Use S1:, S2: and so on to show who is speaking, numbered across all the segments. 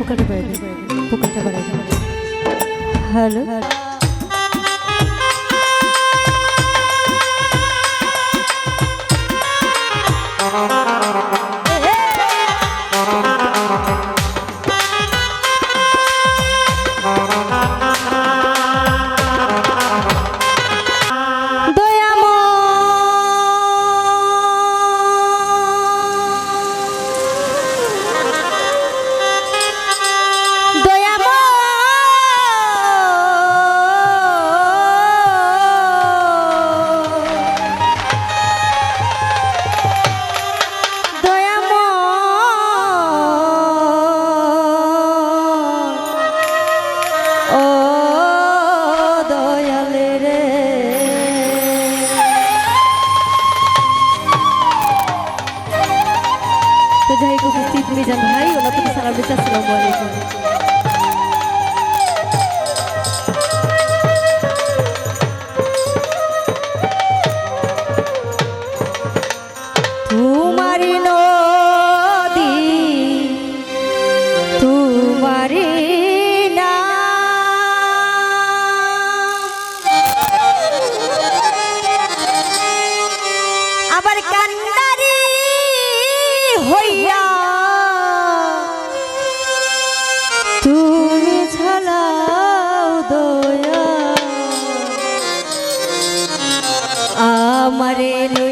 S1: পোকাটা বাইরে পোকাটা বাইরে hello? Hello? Mizan ভাই ওয়ালাইকুম আসসালাম আসসালামু আলাইকুম। મરેલું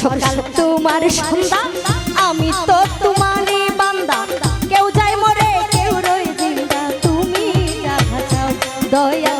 S1: সকাল তোমার সন্ধ্যা আমি তো তোমারে বান্দা। কেউ যায় মরে কেউ রয়ে তুমি দয়া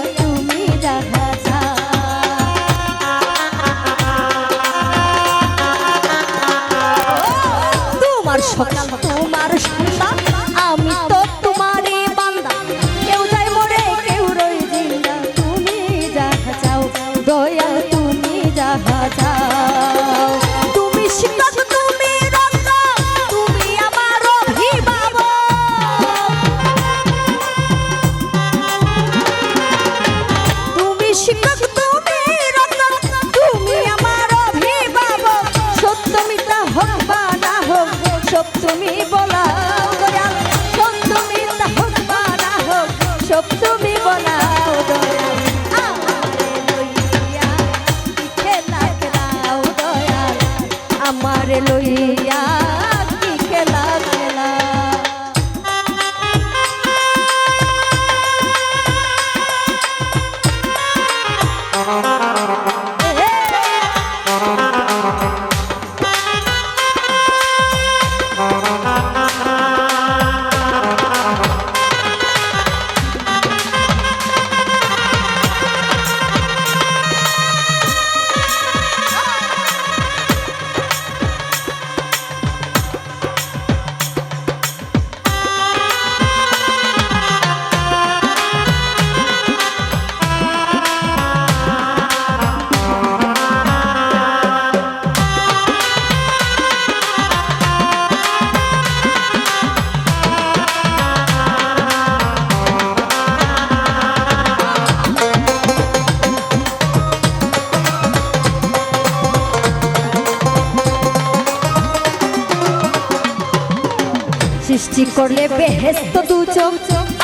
S1: সৃষ্টি করলে বেহেস্ত দু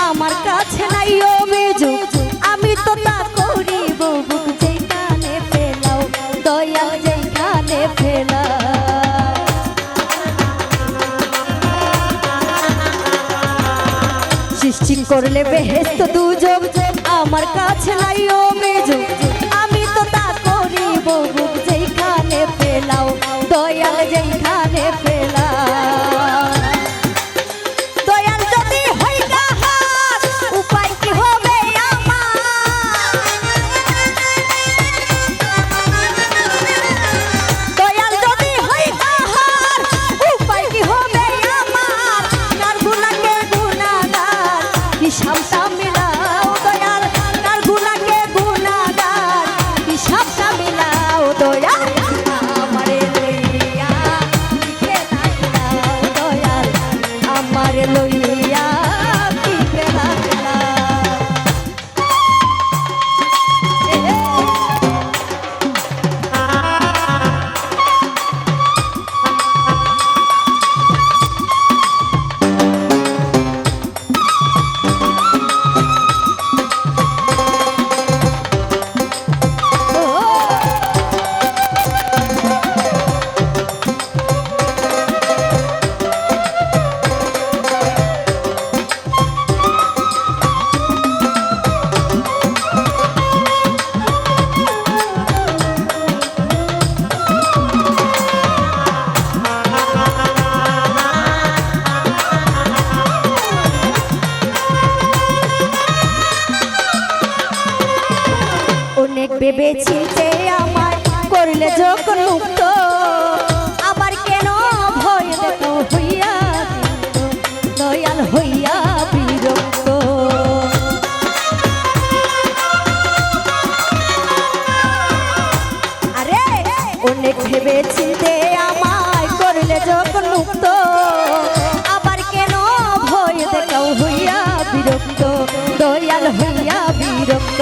S1: আমার কাছে নাই অভিযোগ। আমি তো তা করিব বুক সৃষ্টি করলে বেহেস্ত দুযোগ আমার কাছে নাই অভিযোগ। আমি ভেবে আমায় করলে যখন আবার কেন ভয় দেখো হইয়া দয়াল হইয়া আরে, অনেক আমায় করলে যখন মুক্ত আবার কেন ভয় দেখাও হইয়া বিরক্ত, দয়াল হইয়া বিরক্ত?